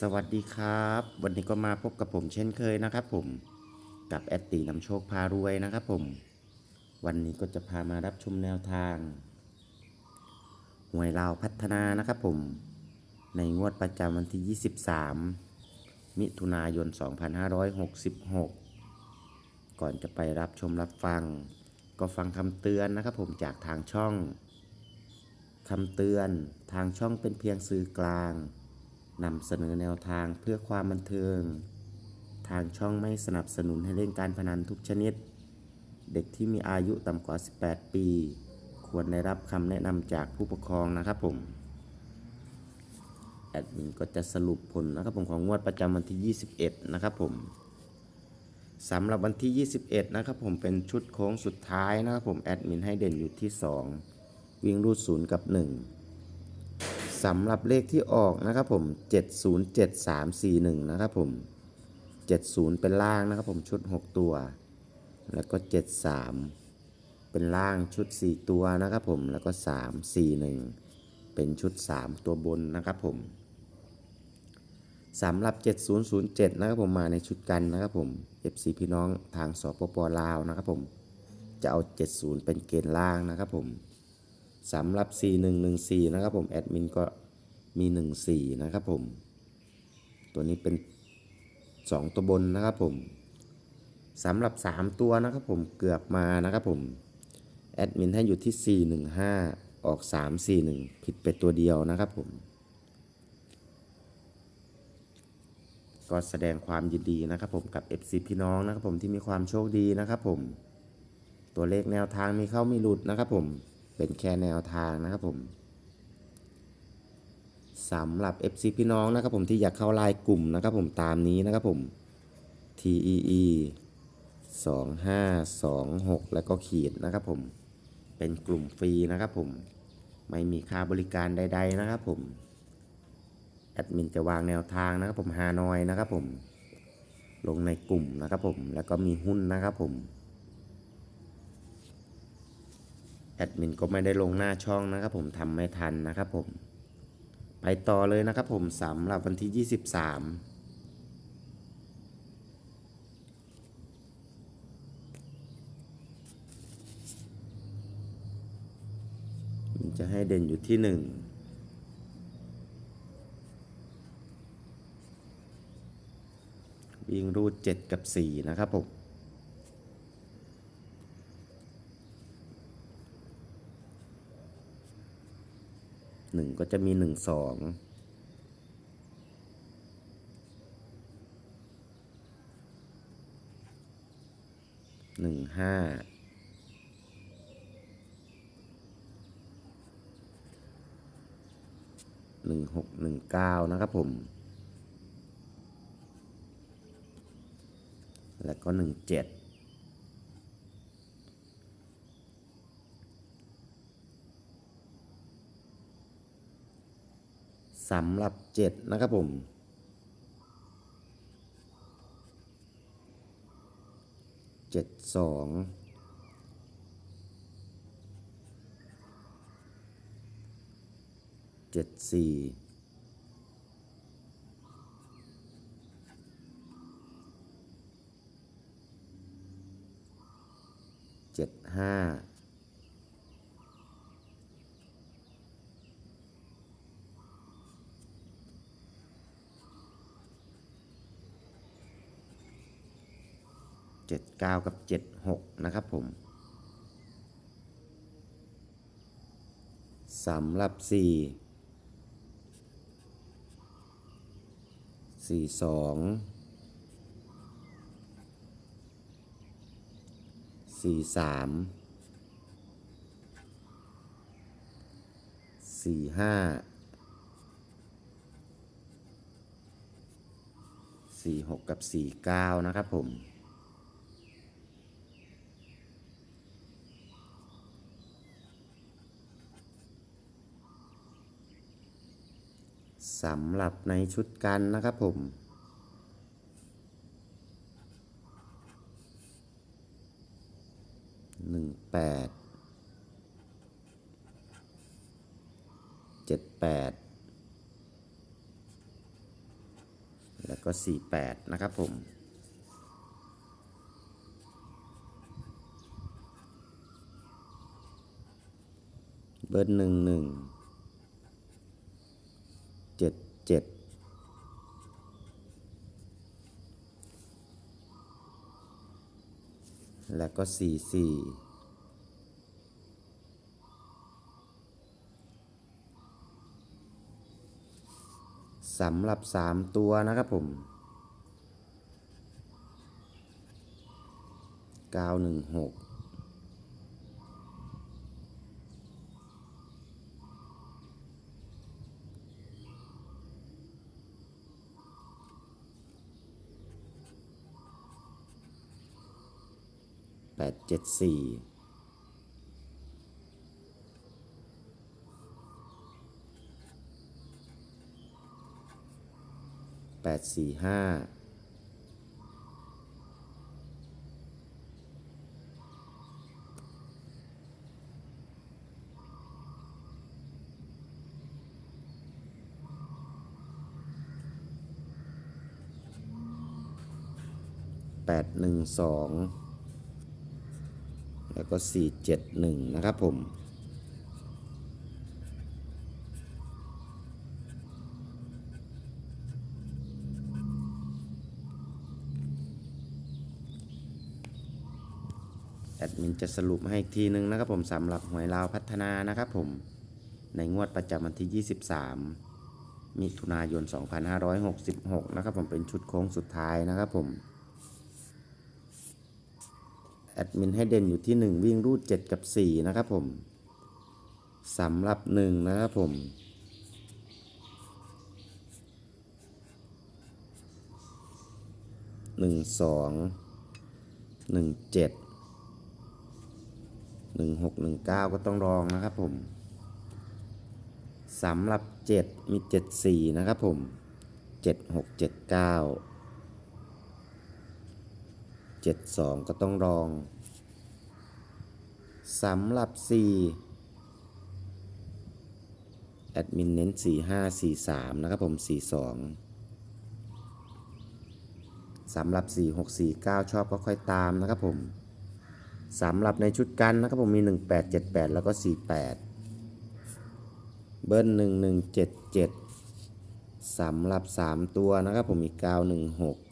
สวัสดีครับ วันนี้ก็มาพบกับผมเช่นเคยนะครับผมกับแอดตีนำโชคพารวยนะครับผม วันนี้ก็จะพามารับชมแนวทางหวยลาวพัฒนานะครับผม ในงวดประจำวันที่ 23 มิถุนายน 2566 ก่อนจะไปรับชมรับฟัง ก็ฟังคำเตือนนะครับผมจากทางช่องคำเตือนทางช่องเป็นเพียงสื่อกลาง นำเสนอแนวทางเพื่อความบันเทิง ทางช่องไม่สนับสนุนให้เล่นการพนันทุกชนิด เด็กที่มีอายุต่ำกว่า 18 ปี ควรได้รับคำแนะนำจากผู้ปกครองนะครับผม แอดมินก็จะสรุปผลนะครับผมของงวดประจำวันที่ 21 นะครับผมสำหรับวันที่ 21 นะครับผมเป็นชุดโค้งสุดท้ายนะครับผมแอดมินให้เด่นอยู่ที่ 2 วิ่งรูดศูนย์กับ 1 สำหรับเลขที่ออกนะครับผม 707341 นะครับผม 70 เป็นล่างนะครับผมชุด 6 ตัว แล้วก็ 73 เป็นล่างชุด 4 ตัวนะครับผม แล้วก็ 3 4 1 เป็นชุด 3 ตัวบนนะครับผมสำหรับ 7007 นะครับผมมาในชุดกันนะครับผม FC พี่น้องทางสปปลาวนะครับผม จะเอา 70 เป็นเกณฑ์ล่างนะครับผม สำหรับ 4114 นะครับผมแอดมินก็มี 14 นะครับผม ตัวนี้เป็น 2 ตัวบนนะครับผมสำหรับ 3 ตัวนะครับผมเกือบมานะครับผมแอดมินให้อยู่ที่ 415 ออก 341 ผิดไปตัวเดียวนะครับผม ก็แสดงความยินดีนะครับผมกับ FC พี่น้องนะครับผมที่มีความโชคดีนะครับผม ตัวเลขแนวทางมีเข้ามีหลุดนะครับผม เป็นแค่แนวทางนะครับผมสำหรับ FC พี่น้องนะครับผมที่อยากเข้าไลน์กลุ่มนะครับผมตามนี้นะครับผม TEE 2526 แล้วก็ขีดนะครับผม เป็นกลุ่มฟรีนะครับผม ไม่มีค่าบริการใด ๆ นะครับผม แอดมินจะวางแนวทางนะครับผมฮานอยนะครับผม ลงในกลุ่มนะครับผม แล้วก็มีหุ้นนะครับผม แอดมินก็ไม่ได้ลงหน้าช่องนะครับผมทำไม่ทันนะครับผม ไปต่อเลยนะครับผมสำหรับวันที่ 23มันจะให้เด่นอยู่ที่หนึ่งวิ่งรูด7กับ4นะครับผม หนึ่งก็จะมีหนึ่งสองหนึ่งห้าหนึ่งหกหนึ่งเก้านะครับผม แล้วก็หนึ่งเจ็ด สำหรับเจ็ดนะครับผม เจ็ดสองเจ็ดสี่เจ็ดห้า เจ็ดเก้ากับเจ็ดหกนะครับผมสำหรับสี่สี่สองสี่สามสี่ห้าสี่หกกับสี่เก้านะครับผม สำหรับในชุดกันนะครับผม หนึ่งแปด เจ็ดแปด แล้วก็48นะครับผมเบิร์หนึ่งหนึ่ง เจ็ดเจ็ดแล้วก็สี่สี่สำหรับสามตัวนะครับผมเก้าหนึ่งหก แปดเจ็ดสี่แปดสี่ห้าแปดหนึ่งสอง ก็ 471 นะครับผม แอดมินจะสรุปให้อีกทีนึงนะครับผมสำหรับหวยลาวพัฒนานะครับผม ในงวดประจำวันที่ 23 มิถุนายน 2566 นะครับผมเป็นชุดโค้งสุดท้ายนะครับผม แอดมินให้เด่นอยู่ที่ 1 วิ่งรูด 7 กับ 4 นะครับผมสำหรับ 1 นะครับผมหนึ่งสองหนึ่งเจ็ดหนึ่งหกหนึ่งเก้าก็ต้องรองนะครับผมสำหรับเจ็ดมีเจ็ดสี่นะครับผมเจ็ดหกเจ็ดเก้า กเจ็ดเก้าเจ็ดสองก็ต้องรองสำหรับสี่แอดมินเน้นสี่ห้าสี่สามนะครับผมสี่สองสำหรับ 4 6 4 9 ชอบก็ค่อยตามนะครับผม สำหรับในชุดกันนะครับผมมี 18 78 แล้วก็ 48 เบิ้ล 1177 สำหรับ 3 ตัวนะครับผมมี 916